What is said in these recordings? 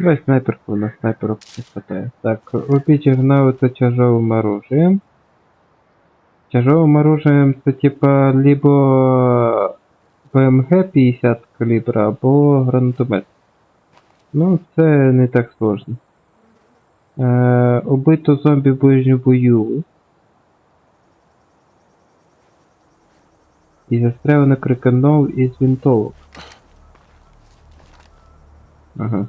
Давай снайперку, на снайперок не хватает. Так, убить гнаута тяжелым оружием. Тяжелым оружием це типа либо ПМГ 50 калібра, або гранатомет. Ну, це не так сложно. Е, убито зомбі в ближньому бою. І застрелено криканов із винтовок. Ага.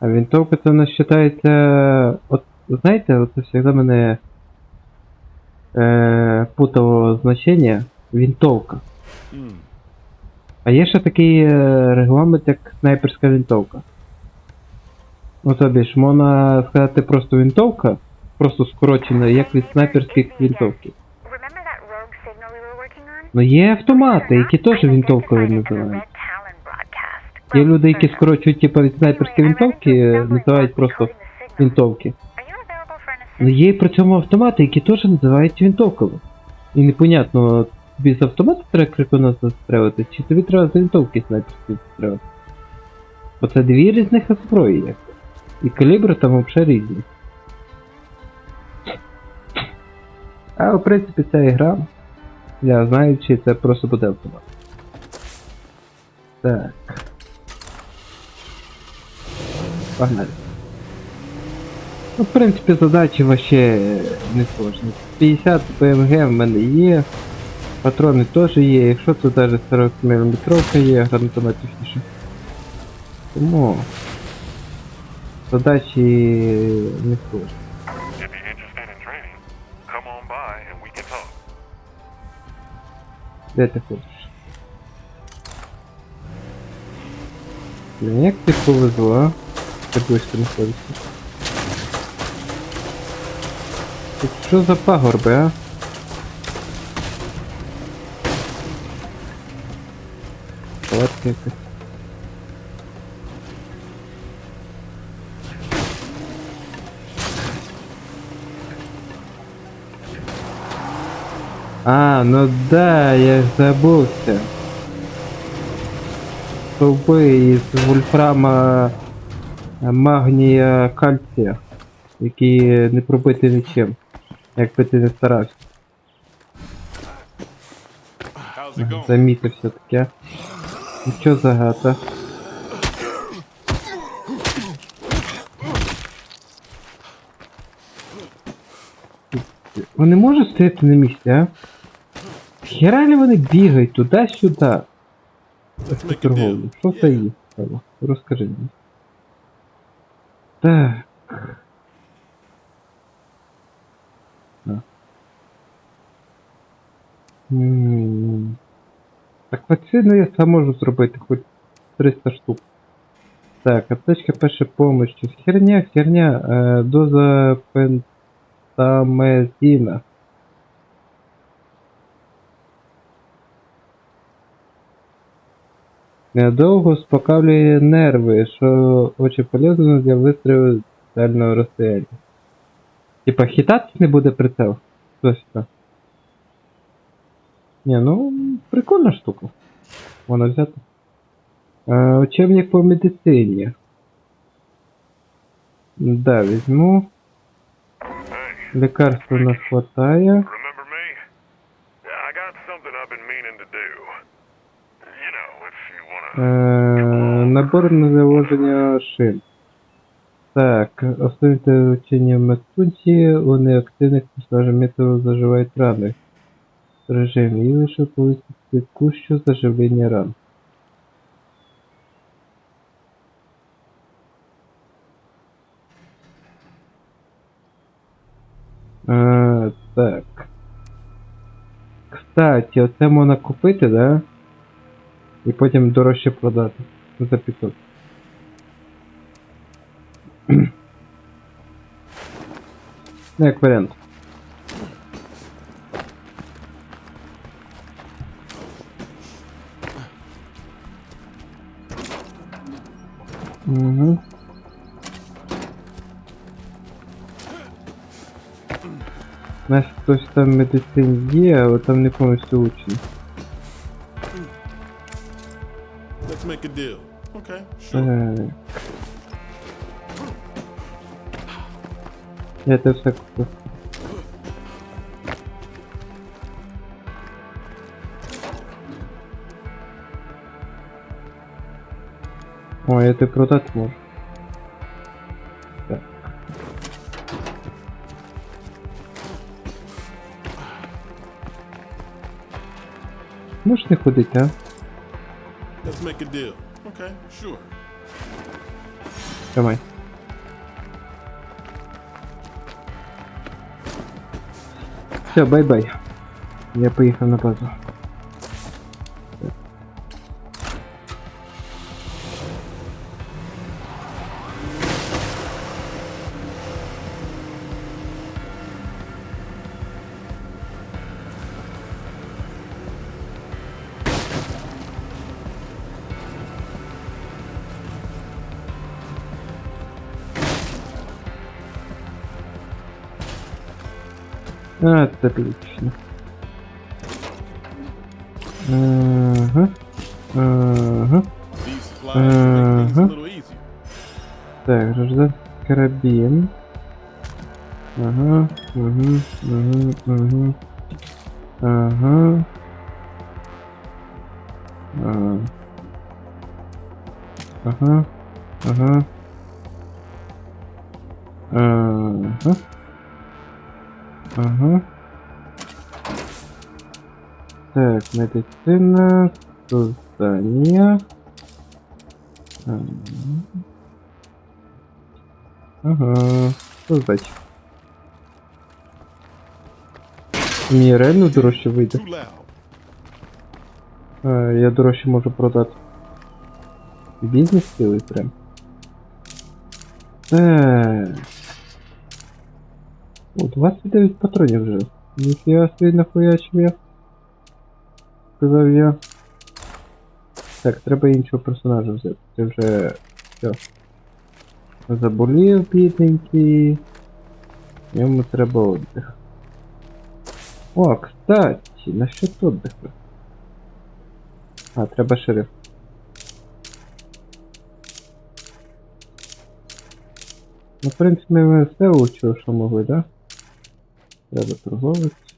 А винтовка це у нас вважається. От знаєте, от це завжди мене е, путало значення винтовка. А є ще такий е, регламент, як снайперська винтовка. Ну тобі ж можна сказати просто винтовка, просто скорочено, як від снайперських винтовки. Ну є автомати, які теж винтовкою називають. Є люди, які скорочують типу від снайперської винтовки, е, називають просто винтовки. Ну є при цьому автомати, які теж називають винтовками. І непонятно, тобі з автомата треба крикуна застрелити, чи тобі треба з винтовки снайперської застрелити. Бо це дві різних зброї як. І калібри там взагалі різні. А в принципі ця ігра. Я знаю, чи це просто буде автомат. Так. Погнали. Ну, в принципі, задачі вообще не сложні. 50 ПМГ в мене є. Патрони теж є, якщо тут навіть 40 мм є, гранатомет точніше. Тому задачі не сложні. Де ти ходиш? Блін, як ти повезло, а? Ти близько не ходишся. Тут що за пагорби, а? Палатка якась. А, ну да, я ж забувся. Стовби із магнія кальція, які не пробити нічим, як би ти не старався. Замітив все таке. Нічого загата. Вони можуть стояти на місці, а? Хера ли вони бігають туди-сюди? Що це є? Павло? Розкажи мені. Так. А. М. Так вакцину я сам можу зробити, хоч 300 штук. Так, аптечка першої помощі. Херня, херня, е, доза пентамезіна. Недовго успокаиває нерви, що очень полезно для вистрілу з дальнього розстояння. Типа хитатись не буде прицел. Так. Ні, ну прикольна штука. Можна взяти. Е, учебник по медицині. Да, візьму. Лекарства нас хватає. Набор на заложення шин. Так, основне учення в медпункті, у неактивних персонажів методу заживають рани. Режим і лише повісити текущу заживлення ран. Е, так. Кстати, оце можна купити, да? І потім дорожче продати. За 500. Ну, як варіант. Угу. У нас хтось там в медицині є, але там не повністю учений. Let's make a deal. Okay, sure. Е. Так. Я це все купив. О, я ти продати можу. Так. Можеш не ходити, а? Let's make a deal. Okay, sure. Тримай. Все, бай-бай. Я поїхав на базу. A Uh-huh. little easier. Так, гражданский карабин. Ага. Угу. Угу. Угу. Ага. Ага. Ага. Ага. Ага. Так, медицина, создание. Ага. Ага. Создать. Мені реально дорожче вийде. Too loud. А, я дорожче можу продати. Бізнес цілий прям. Так. О, 29 патронів вже. Ніфіга собі нахуячив я. Сказав я. Так, треба іншого персонажа взяти. Це вже. Все. Заболів бідненький. Йому треба отдих. О, кстати, насчет отдыха. А, треба шериф. Ну, в принципі, ми все учили, що могли, да? Треба торговець.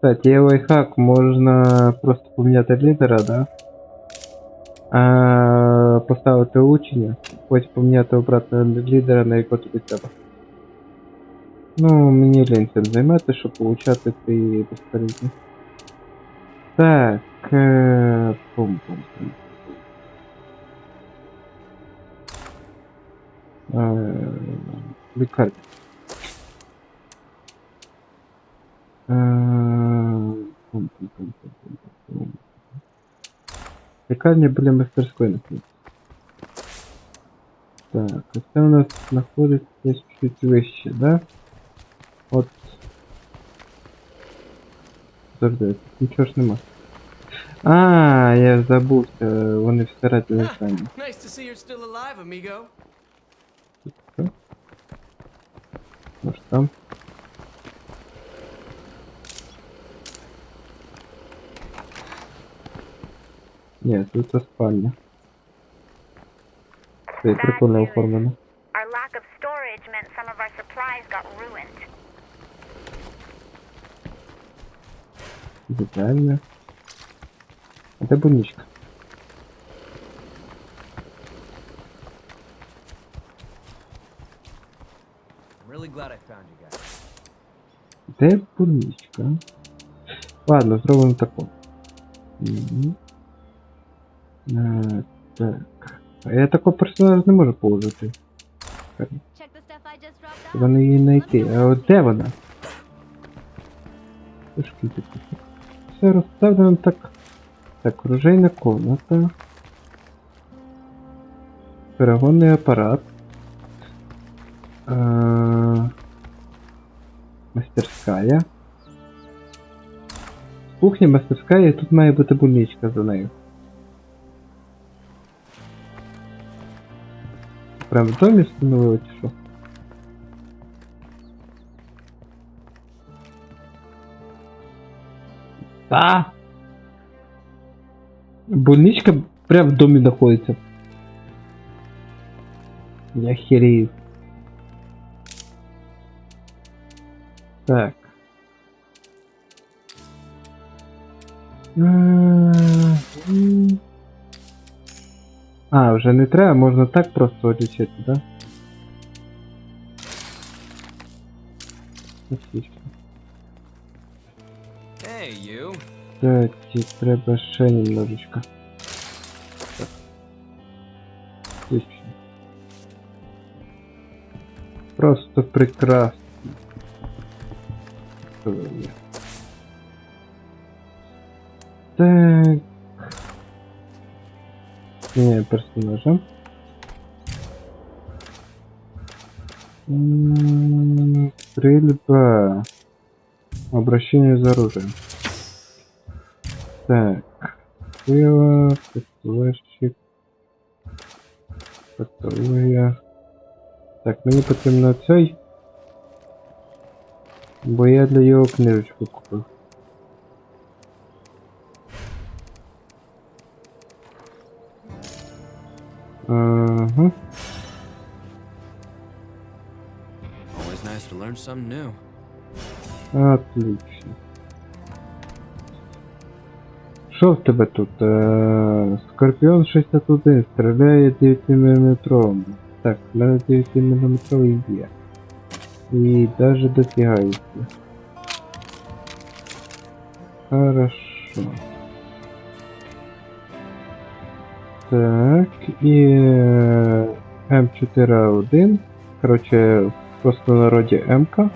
Кстати, є лайфхак, можна просто поміняти лідера, да? А, поставити учення, потім поміняти обратно лідера, на якого тобі треба. Ну, мені лінь цим займати, щоб получати ці безпередні. Так, е, пум-пум-пум. Е, Лікарня. Е, Лікарня біля мастерської знаходиться. Так, а це у нас знаходиться десь чуть вище, да? От. Завжди, тут нічого ж нема. А, я забувся, вони всередині самі. Nice to see you're still alive, amigo. Може там. Ні, тут спальня. Це прикольно оформлено. Our lack of storage meant some of our supplies got ruined. Детально. А де. Де? Ладно, зробимо. Мгм. Е, так. А я такого персонажа не можу положити. Треба її знайти. А от де вона? Трошки тут. Все розставлено так. Так, оружейна комната. Перегонний апарат. А, мастерская. Кухня, мастерская, і тут має бути больничка за нею. прям в доме встановила чи Да. Больничка прям в доме находится. Я херею. Так. М -м -м. А, вже не треба, можна так просто лічити, да? Отлично. Hey. Кстати, треба ще немножечко. Так. Отлично. Просто прекрасно. Так. Не, персонажа. М, Стрельба. Обращение за оружием. Так. Пиво, флешик. Патологія. Так, мені потрібно цей. Бо я для його книжечку купив. Ага. Always nice to learn something new. Отлично. Що в тебе тут? Е, Скорпіон 61 стріляє 9 мм. Так, в мене 9 мм є. І даже досягається. Хорошо. Так, і е, М4А1. Короче, в простонародді МК.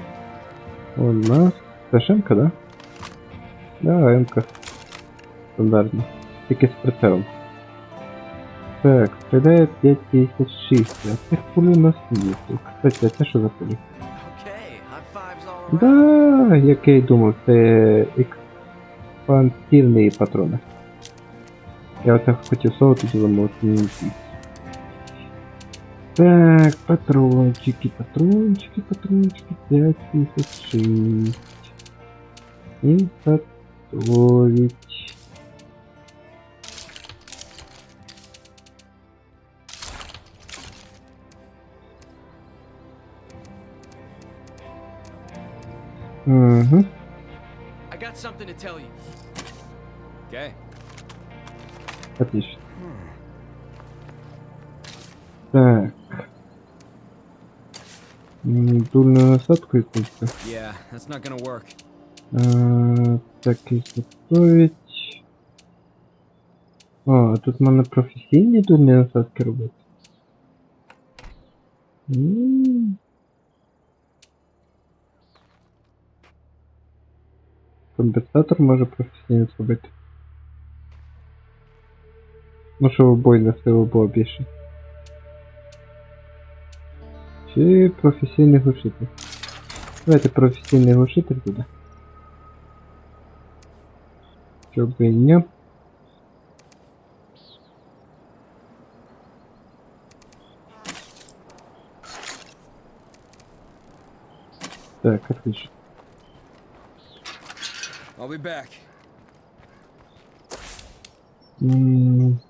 У нас... Це ж МК, да? Да, МК. Стандартно. Тільки з прицелом. Так, стріляє 5.56. А цих пулі у нас нету. Кстати, а це що за пулі? Да, як я й думав, це експансивні патрони. Я оце хотів соло тоді замовити не ті. Так, патрончики, патрончики, патрончики, 556. І готовить. Угу. I got something to tell you. Okay. Отлично. Так. Дульную насадку использую. Yeah, that's not gonna work. А, так, изготовить. А, тут мы на профессийной насадки насадке работаем. М -м. Компенсатор може професійно зробити. Ну що обой на силу було більше. Чи професійний глушитель? Давайте професійний глушитель буде. Щоб і ні. Так, отлично. I'll be back. М.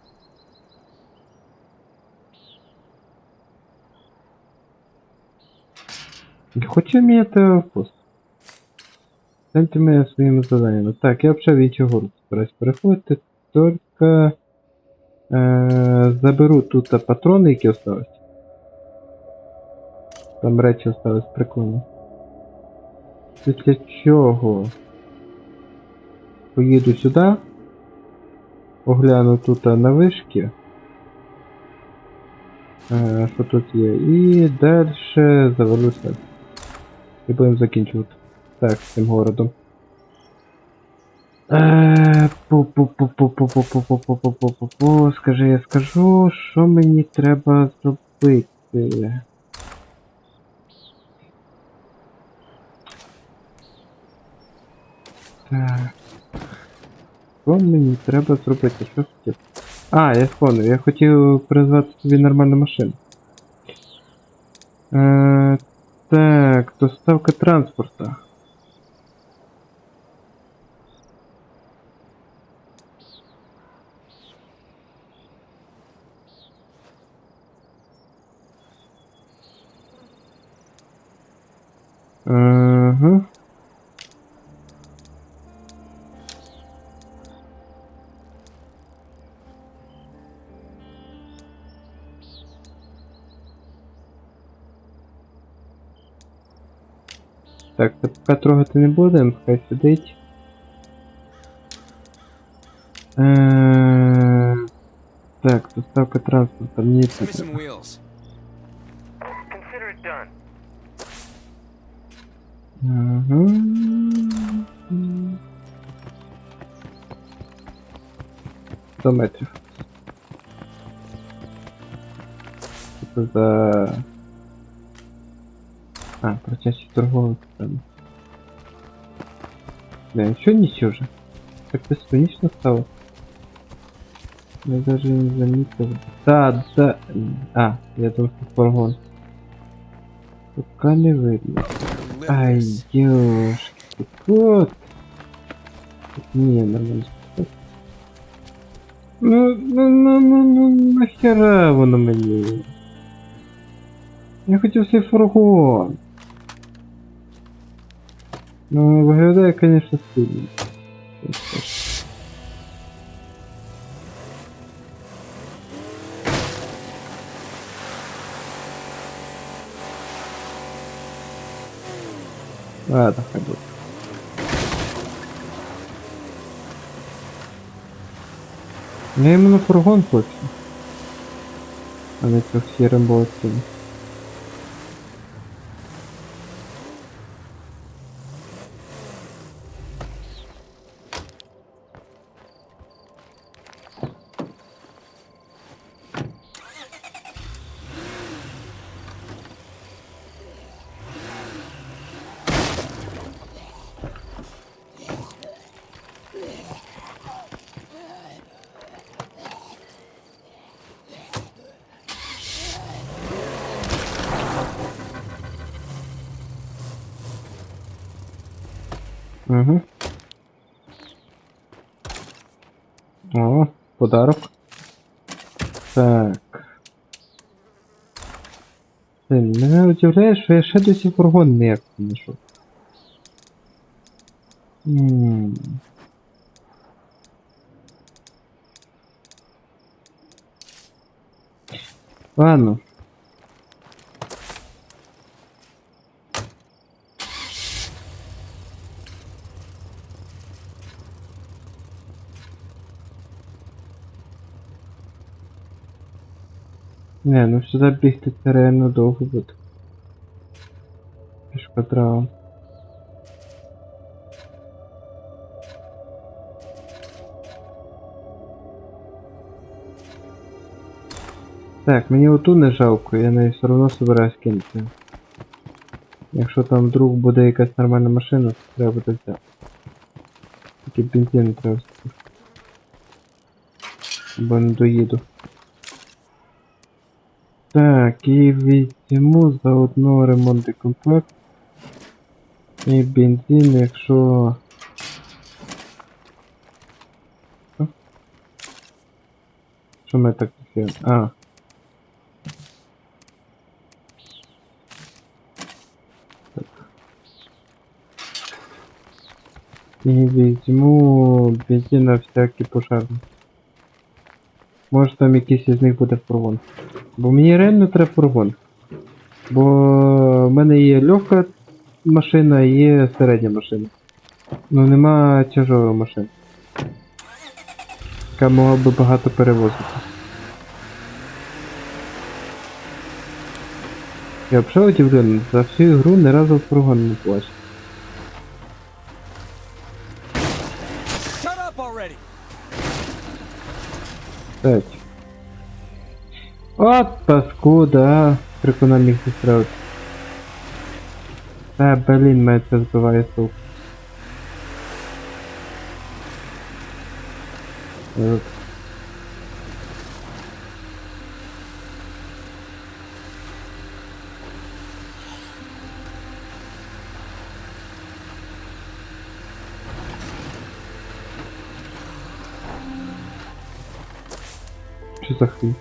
Не хочу міняти авпост. Станьте мене своїми заданнями. Так, я взагалі в іншу гору збираюсь переходити, тільки е, заберу тут патрони, які остались. Там речі остались прикольні. Після чого поїду сюди, огляну тут на вишки. Е, що тут є. І далі завалюся. І будемо закінчувати. Так, з цим городом. Е. Скажи, я скажу, що мені треба зробити. Так. Що мені треба зробити? Що хотів? А, я вспомнив, я хотів призвати собі нормальну машину. Е, так, доставка транспорта. Ага. Так, це поки трогати не будемо, хай сидить. Е, Так, доставка транспорту. Мені done. Ага. Сто метрів. Це за... А, протяжчий торговий там. Бля, що нічого вже? Так безконечно стало. Я даже не заметил. Да, да. А, я думал, что фургон. Пока не видно. Live Ай, this. ёшки, вот. Не, нормально. Ну, ну, ну, ну, ну, нахера воно мені? Я хотів цей фургон. Ну, виглядає, конечно, стильно. Ладно, хай буде. Я іменно фургон хочу. А не цих сірим болотцем. О, подарок. Так. Блін, мене удивляє, що я ще досі фургон ніяк не знайшов. Ммм. Ладно. Не, ну сюди бігти це реально довго буде. Пішкодрав. Так, мені оту не жалко, я неї все одно собираюсь кинути. Якщо там вдруг буде якась нормальна машина, то треба буде взяти. Тільки бензин треба. Бо не доїду. Так, і візьму заодно ремонтний комплект. І бензин, якщо. Що? Що так таке? А. Так. І бензин на всякий пожарний. Може там якийсь із них буде фургон. Бо мені реально треба фургон. Бо в мене є легка машина і є середня машина. Ну нема тяжової машини. Яка могла би багато перевозити. Я взагалі удивлений, за всю ігру ні разу фургон не плачу. Shut up already! Так. От паскуда, а. Прикона міг блин, Та, блін, мене це. От. Що за хрінь?